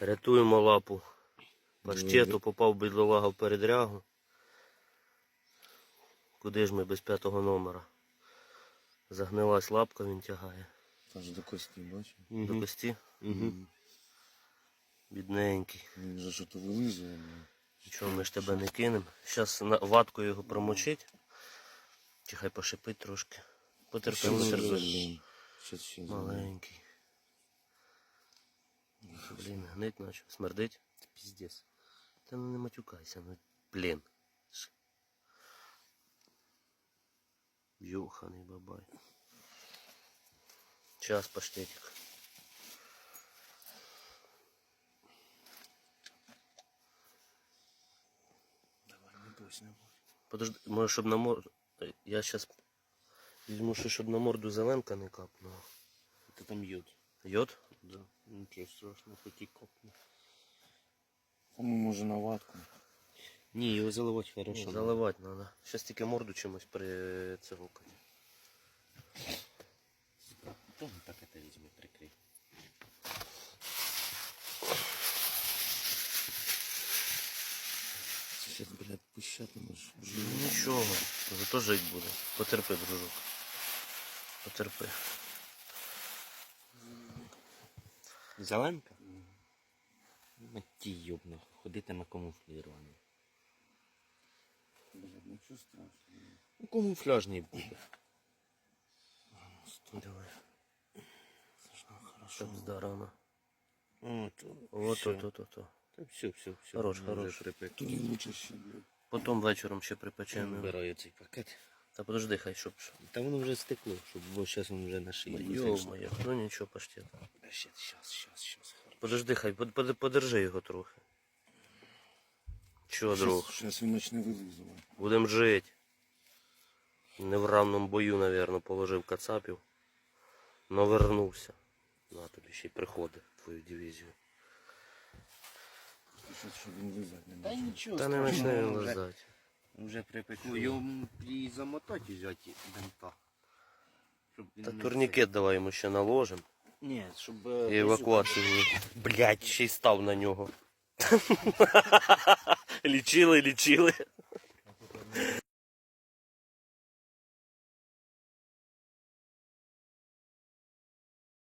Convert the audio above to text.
Рятуємо лапу. Паштету попав бідолага в передрягу. Куди ж ми без п'ятого номера? Загнилась лапка, він тягає. Аж до кості, бачиш? До кості. Мгм. Бідненький. Він же що то вилизує. ну. Нічого, ми ж тебе не кинемо. Зараз ваткою його промочить. Чи хай пошипить трошки. Потерпи, потерпи. Маленький. Блін, гнить наче. Смердить. Піздець. Та ну не матюкайся, ну блін. Ш- Йоханий бабай. Час паштетик. Давай, не бойся, не бойся. Подожди, може, щоб на морду. Я зараз візьму ще, щоб на морду зеленка не капнула. Ти там йод. Йод? Да. Нічого страшного, хоч і копне. Там може на ватку. Ні, його заливати хорошо. Ну, заливати треба. Зараз тільки морду чимось прицелукати. Там так это візьми, прикрий. Сейчас, блядь, пущатимеш. Ну, Нічого, зато жить буде. Потерпи, дружок. Потерпи. Зеленка? Ті йобно, ходитиме камуфлірований. Блядь, ну що страшно. Ну, камуфляжний буде. Давай. Хорошо. Щоб здарано. О, то, От, от, от, от. Та все, все, все. Хорош, хорош. припекло. Тоді лучше ще, блядь. Потім вечором ще припечемо. Вбираю цей пакет. Та подожди, хай щоб. Та воно вже стекло, щоб бо зараз воно вже на шиї. Йо-моє, ну нічого паштет. Щас, щас, щас, щас. Подожди, хай, под, под, подержи його трохи. Чого, друг? Зараз він почне вилизувати. Будем жити. Не в равному бою, напевно, положив кацапів. Но вернувся. На тобі ще й приходить твою дивізію. Щас, щоб він лизати не Та нічого. Та не почне він вже- лизати. Вже припекло. Його і замотати взяти бинта. Щоб він Та не турнікет давай йому ще наложим. Ні, щоб... І евакуацію. Блять, ще й став на нього. лічили, лічили.